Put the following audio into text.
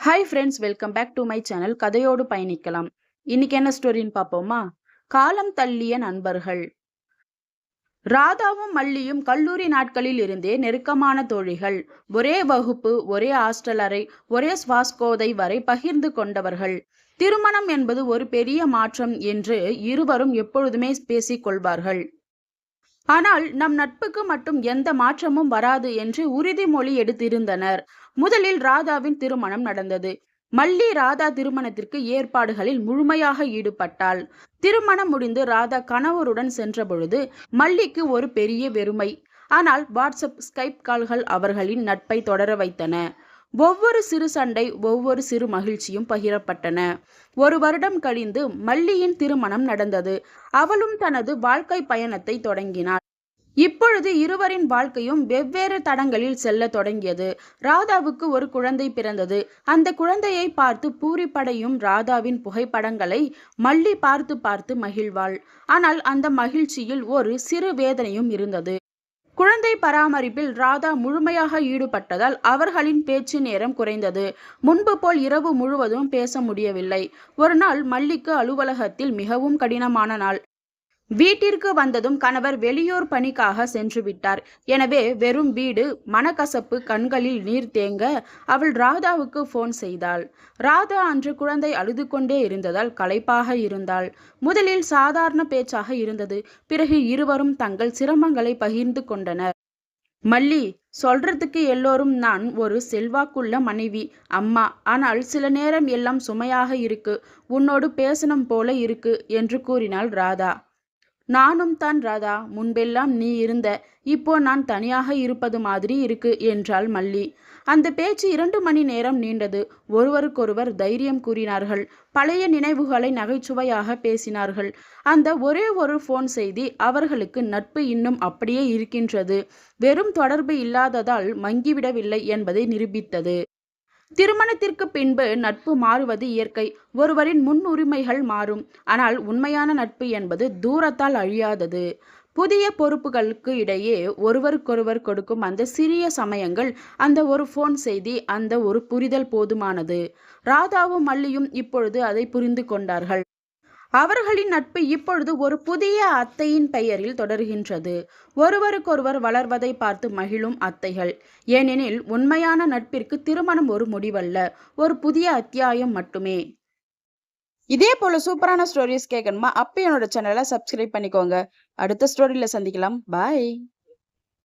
Hi friends welcome back to my channel கதையோடு பயணிக்கலாம். இன்னைக்கு என்ன ஸ்டோரின்னு பார்ப்போமா? காலம் தள்ளிய நண்பர்கள். ராதாவும் மல்லியும் கல்லூரி நாட்களில் இருந்தே நெருக்கமான தோழிகள். ஒரே வகுப்பு ஒரே ஹாஸ்டல் அறை ஒரே சுவாஸ்கோதை வரை பகிர்ந்து கொண்டவர்கள். திருமணம் என்பது ஒரு பெரிய மாற்றம் என்று இருவரும் எப்பொழுதுமே பேசிக் கொள்வார்கள். ஆனால் நம் நட்புக்கு மட்டும் எந்த மாற்றமும் வராது என்று உறுதிமொழி எடுத்திருந்தனர். முதலில் ராதாவின் திருமணம் நடந்தது. மல்லி ராதா திருமணத்திற்கு ஏற்பாடுகளில் முழுமையாக ஈடுபட்டாள். திருமணம் முடிந்து ராதா கணவருடன் சென்றபொழுது மல்லிக்கு ஒரு பெரிய வெறுமை. ஆனால் வாட்ஸ்அப் ஸ்கைப் கால்கள் அவர்களின் நட்பை தொடர வைத்தன. ஒவ்வொரு சிறு சண்டை ஒவ்வொரு சிறு மகிழ்ச்சியும் பகிரப்பட்டன. ஒரு வருடம் கழிந்து மல்லியின் திருமணம் நடந்தது. அவளும் தனது வாழ்க்கை பயணத்தை தொடங்கினாள். இப்பொழுது இருவரின் வாழ்க்கையும் வெவ்வேறு தடங்களில் செல்ல தொடங்கியது. ராதாவுக்கு ஒரு குழந்தை பிறந்தது. அந்த குழந்தையை பார்த்து பூரிப்படையும் ராதாவின் புகைப்படங்களை மல்லி பார்த்து பார்த்து மகிழ்வாள். ஆனால் அந்த மகிழ்ச்சியில் ஒரு சிறு வேதனையும் இருந்தது. குழந்தை பராமரிப்பில் ராதா முழுமையாக ஈடுபட்டதால் அவர்களின் பேச்சு நேரம் குறைந்தது. முன்பு போல் இரவு முழுவதும் பேச முடியவில்லை. ஒரு நாள் மல்லிக்கு அலுவலகத்தில் மிகவும் கடினமான நாள். வீட்டிற்கு வந்ததும் கணவர் வெளியூர் பணிக்காக சென்று விட்டார். எனவே வெறும் வீடு மனக்கசப்பு கண்களில் நீர் தேங்க அவள் ராதாவுக்கு போன் செய்தாள். ராதா அன்று குழந்தை அழுது கொண்டே இருந்ததால் களைப்பாக இருந்தாள். முதலில் சாதாரண பேச்சாக இருந்தது. பிறகு இருவரும் தங்கள் சிரமங்களை பகிர்ந்து கொண்டனர். மல்லி சொல்றதுக்கு எல்லோரும் நான் ஒரு செல்வாக்குள்ள மனைவி அம்மா. ஆனால் சில நேரம் எல்லாம் சுமையாக இருக்கு. உன்னோடு பேசணும் போல இருக்கு என்று கூறினாள் ராதா. நானும் தான் ராதா முன்பெல்லாம் நீ இருந்த இப்போ நான் தனியாக இருப்பது மாதிரி இருக்கு என்றாள் மல்லி. அந்த பேச்சு இரண்டு மணி நேரம் நீண்டது. ஒருவருக்கொருவர் தைரியம் கூறினார்கள். பழைய நினைவுகளை நகைச்சுவையாக பேசினார்கள். அந்த ஒரே ஒரு ஃபோன் செய்தி அவர்களுக்கு நட்பு இன்னும் அப்படியே இருக்கின்றது. வெறும் தொடர்பு இல்லாததால் மங்கிவிடவில்லை என்பதை நிரூபித்தது. திருமணத்திற்கு பின்பு நட்பு மாறுவது இயற்கை. ஒருவரின் முன்னுரிமைகள் மாறும். ஆனால் உண்மையான நட்பு என்பது தூரத்தால் அழியாதது. புதிய பொறுப்புகளுக்கு இடையே ஒருவருக்கொருவர் கொடுக்கும் அந்த சிறிய சமயங்கள் அந்த ஒரு ஃபோன் செய்தி அந்த ஒரு புரிதல் போதுமானது. ராதாவும் மல்லியும் இப்பொழுது அதை புரிந்து கொண்டார்கள். அவர்களின் நட்பு இப்பொழுது ஒரு புதிய அத்தையின் பெயரில் தொடர்கின்றது. ஒருவருக்கொருவர் வளர்வதை பார்த்து மகிழும் அத்தைகள். ஏனெனில் உண்மையான நட்பிற்கு திருமணம் ஒரு முடிவல்ல ஒரு புதிய அத்தியாயம் மட்டுமே. இதே போல சூப்பரான ஸ்டோரிஸ் கேட்கணுமா அப்போ என்னோட சேனலை சப்ஸ்கிரைப் பண்ணிக்கோங்க. அடுத்த ஸ்டோரியில் சந்திக்கலாம். பாய்